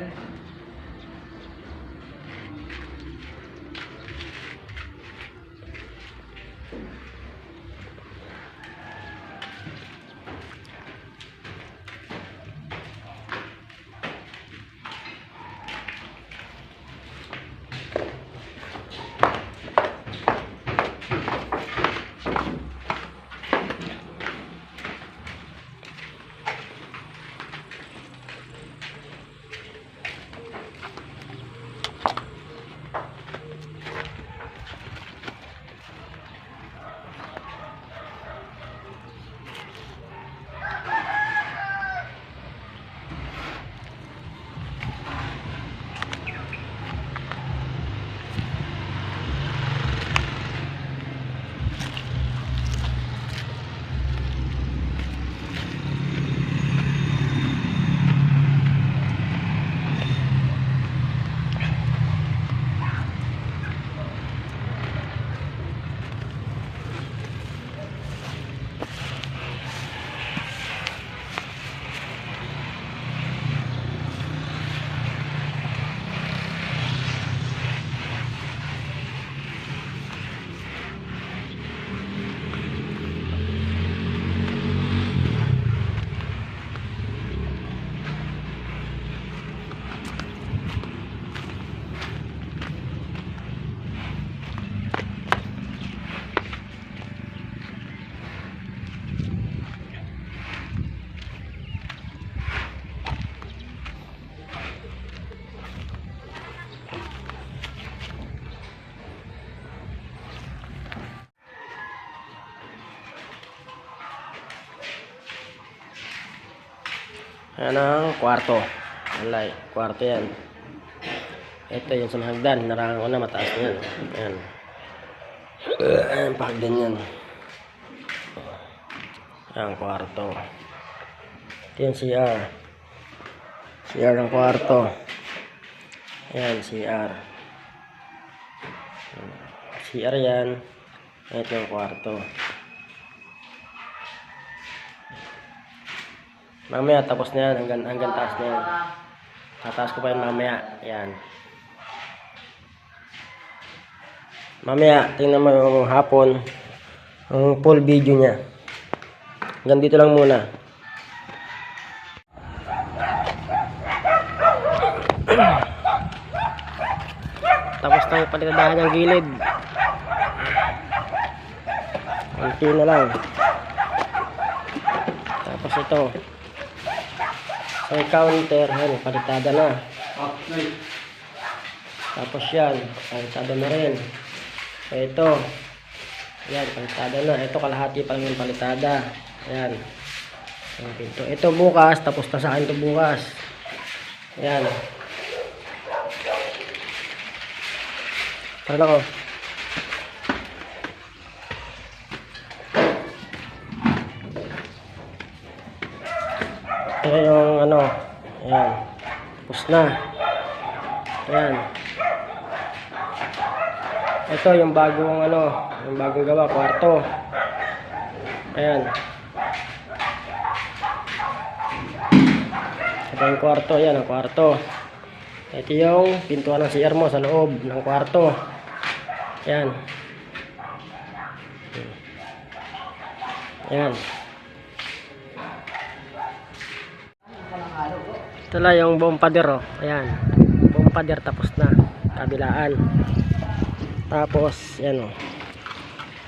together. Ayan ang kwarto. Alay, kwarto yan. Ito yung sa hagdan. Narangan ko na mataas yan. Ayan. Ayan, pahagdan yan. Ayan, kwarto. Ito yung CR. CR ng kwarto. Ayan, CR. CR yan. Ito yung kwarto. Mamaya tapos na yan, hanggang, hanggang taas na yan. Tataas ko pa yan mamaya. Yan. Mamaya, tingnan mo yung hapon. Ang full video niya. Hanggang dito lang muna. Tapos tayo paligadahan ng gilid. Kunti na lang. Tapos ito. Sa counter, yan, palitada na. Tapos yan, palitada na rin. Ito. Yan, palitada na. Ito kalahati pa lang yung palitada. Yan. Pinto. Ito bukas, tapos na sa akin ito bukas. Yan. Tara na Ito yung ano, ayan, tapos na. Ayan. Ito yung bagong ano, yung bagong gawa, kwarto. Ayan. Ito yung kwarto, ayan ang kwarto. Ito yung pintuan ng CR mo sa loob ng kwarto. Ayan. Ayan. Ito lang yung buong pader oh. Ayan. Buong pader tapos na. Kabilaan. Tapos, yan oh.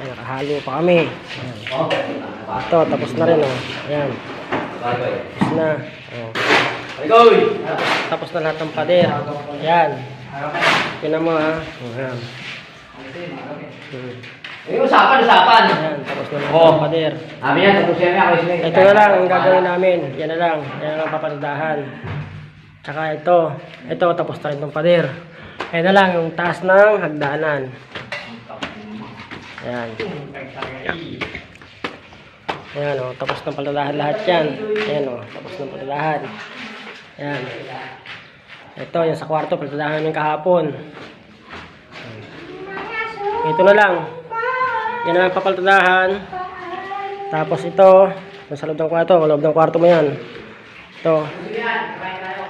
Ayan, nakahalo pa kami. Ayan. Ito, tapos na rin oh. Ayan. Tapos na. Oh. Tapos na lahat ng pader. Ayan. Tinan mo ha. Oh, ayan. Usapan, usapan. Ayan, na ng pader. Sabi yan, tapos yan ako. Ito na lang ang gagawin namin. Yan na lang. Yan na lang papalindahan. Tsaka ito. Ito, tapos na rin itong pader. Ayan na lang yung taas ng hagdanan. Ayan. Ayan o, tapos ng paladahan lahat yan. Ayan o, tapos ng paladahan. Ayan. Ito, yung sa kwarto, paladahan namin kahapon. Ito na lang. Yan na lang papaladahan. Tapos ito, nasa loob ng kwarto, loob ng kwarto mo yan. Ito.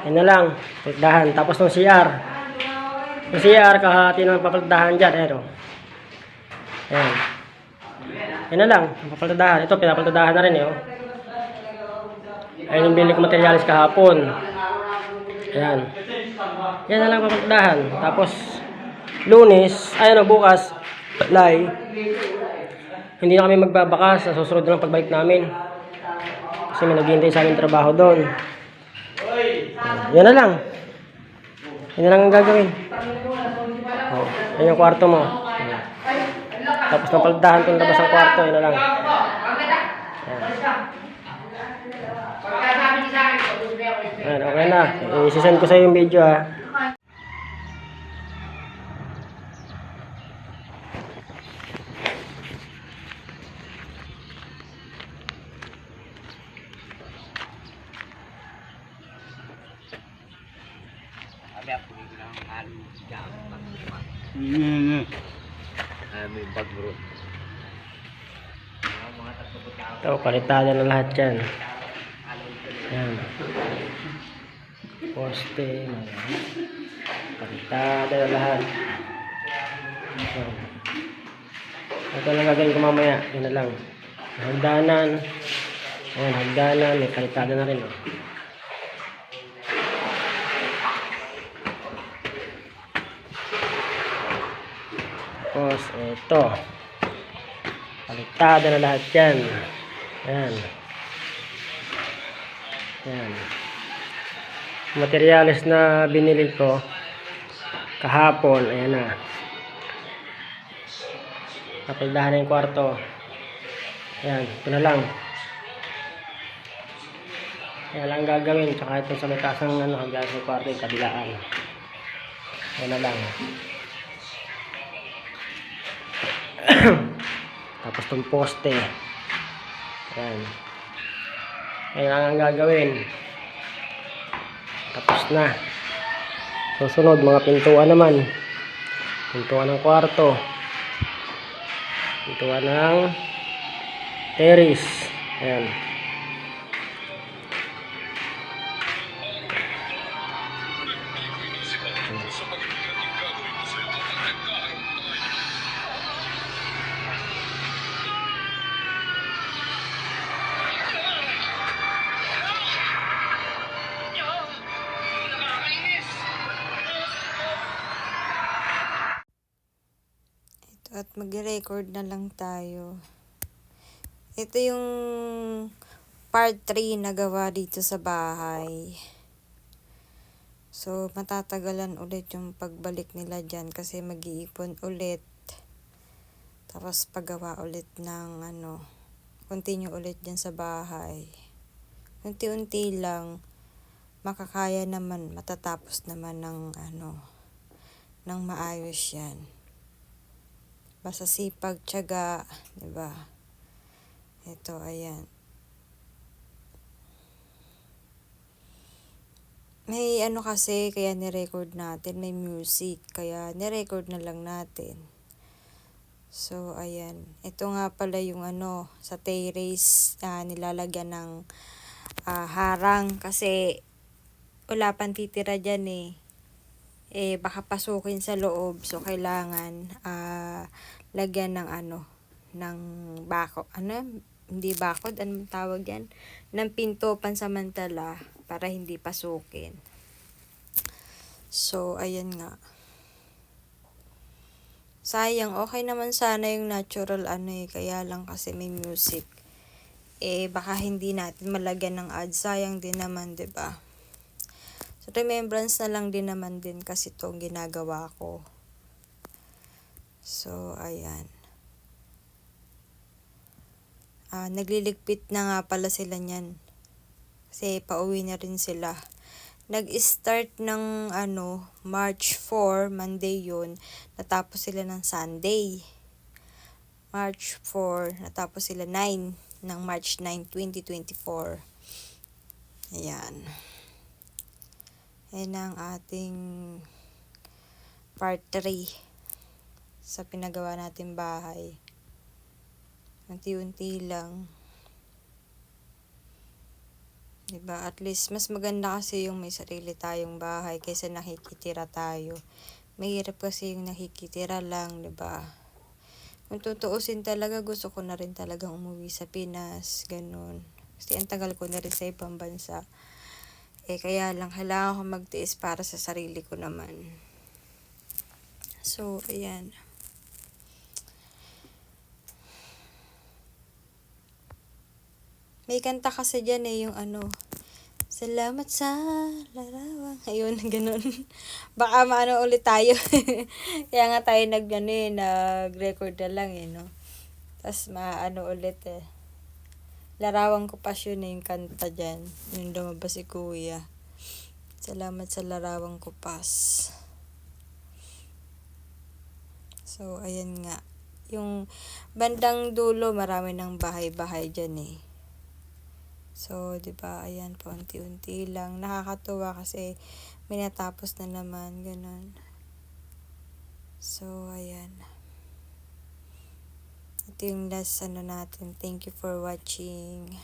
Yan na lang. Paldahan. Tapos ng CR. Yung CR, kahati ng papaldahan dyan. Ayan o. Ayan. Yan na lang. Papaldahan. Ito, pinapaldahan na rin eh. Oh. Ayan yung bili ko materialis kahapon. Ayan. Yan na lang papaldahan. Tapos, lunes, ayan o, bukas, lay. Hindi na kami magbabakas sa susunod na pagbalik namin. Kasi may naghihintay sa amin trabaho doon. Yan na lang. Yan na lang ang gagawin. Oh, yan yung kwarto mo. Tapos napaldahan ko labas ang kwarto, yan na lang. Ayan, okay na. I-send ko sa yung video ha. Ito, palitada na lahat yan. Yan. Poste. Palitada na lahat. Ito. Ito lang gagawin ko mamaya. Yan na lang. Hagdanan. Ayan, hagdanan. May palitada na rin. Oh. Tapos, ito. Palitada na lahat yan. Ayan. Ayan. Materialis na binili ko kahapon. Ayan na. Kapildahan na yung kwarto. Ayan. Ito na lang. Ayan lang gagawin. Tsaka ito sa may tasang ano, hanggang sa kwarto yung kabilaan. Ayan na lang. Tapos itong poste. Ayan. Ayan lang ang gagawin. Tapos na. Susunod, mga pintuan naman. Pintuan ng kwarto. Pintuan ng terrace. Ayan. Mag-record na lang tayo. Ito yung part 3 na gawa dito sa bahay. So, matatagalan ulit yung pagbalik nila dyan kasi mag-iipon ulit. Tapos paggawa ulit ng ano, continue ulit dyan sa bahay. Unti-unti lang, makakaya naman, matatapos naman ng ano, ng maayos yan. Basta sipag, tiyaga, di ba? Ito, ayan. May ano kasi, kaya nirecord natin, may music, kaya nirecord na lang natin. So, ayan. Ito nga pala yung ano, sa terrace, ah, nilalagyan ng ah, harang kasi wala pang titira dyan eh eh baka pasukin sa loob. So kailangan ah lagyan ng ano ng bako ano hindi bakod anong tawag yan? Ng pinto pansamantala para hindi pasukin. So ayan nga. Sayang okay naman sana yung natural ano eh kaya lang kasi may music. Eh baka hindi natin malagyan ng ads. Sayang din naman 'di ba remembrance na lang din naman din kasi itong ginagawa ko. So, ayan. Ah, nagliligpit na nga pala sila niyan. Kasi pauwi na rin sila. Nag-start ng ano, March 4, Monday yun. Natapos sila ng Sunday. March 4, natapos sila 9 ng March 9, 2024. Ayan. Yan ang ating part 3 sa pinagawa natin bahay. Unti-unti lang. Diba? At least, mas maganda kasi yung may sarili tayong bahay kaysa nakikitira tayo. Mahirap kasi yung nakikitira lang, diba? Kung tutuusin talaga, gusto ko na rin talagang umuwi sa Pinas, ganun. Kasi ang tagal ko na rin sa ibang bansa. Eh, kaya lang, kailangan ko magtiis para sa sarili ko naman. So, ayan. May kanta kasi dyan eh, yung ano, Salamat sa larawang. Ayun, ganun. Baka maano ulit tayo. Kaya nga tayo nag, ano, eh, nag-record na lang eh, no? Tapos maano ulit eh. Larawang ko pa eh, yung kanta dyan. Yung lumabas si kuya. Salamat sa larawang ko pas. So, ayan nga. Yung bandang dulo, marami ng bahay-bahay dyan eh. So, 'di ba? Ayan, paunti-unti lang. Nakakatuwa kasi may natapos na naman, ganun. So, ayan. Ito yung last ano natin. Thank you for watching.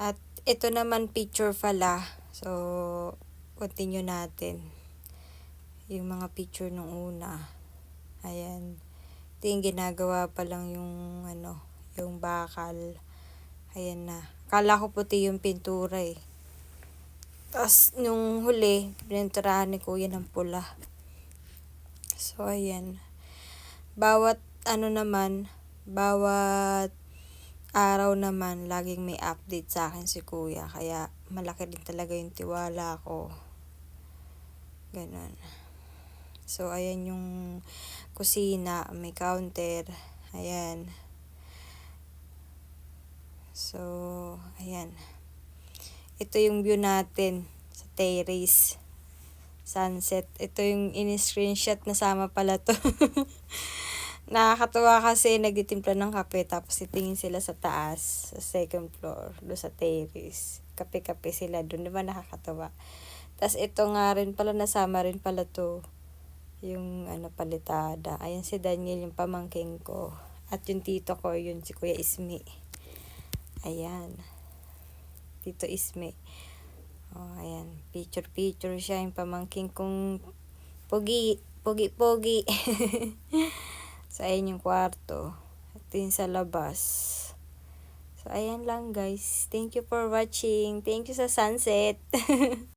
At ito naman picture pala. So, continue natin. Yung mga picture nung una. Ayan. Ito yung ginagawa pa lang yung ano, yung bakal. Ayan na. Kala ko puti yung pintura eh. Tapos, nung huli, pininturahan ni kuya ng pula. So, ayan. Bawat, ano naman, bawat araw naman, laging may update sa akin si kuya. Kaya, malaki din talaga yung tiwala ko. Ganon. So, ayan yung kusina, may counter. Ayan. So, ayan. Ito yung view natin sa terrace. Sunset. Ito yung in-screenshot na sama pala to. Nakakatuwa kasi nagtitimpla ng kape tapos titingin sila sa taas, sa second floor, do sa terrace. Kape-kape sila doon. Di ba nakakatawa? Tapos ito nga rin pala, nasama rin pala to yung ano palitada. Ayan si Daniel, yung pamangking ko. At yung tito ko, yun si Kuya Ismi. Ayan. Tito Isme. Oh, ayan. Picture-picture siya. Yung pamangking kong pogi. Pogi-pogi. so, ayan yung kwarto. Ito yung sa labas. So, ayan lang guys. Thank you for watching. Thank you sa sunset.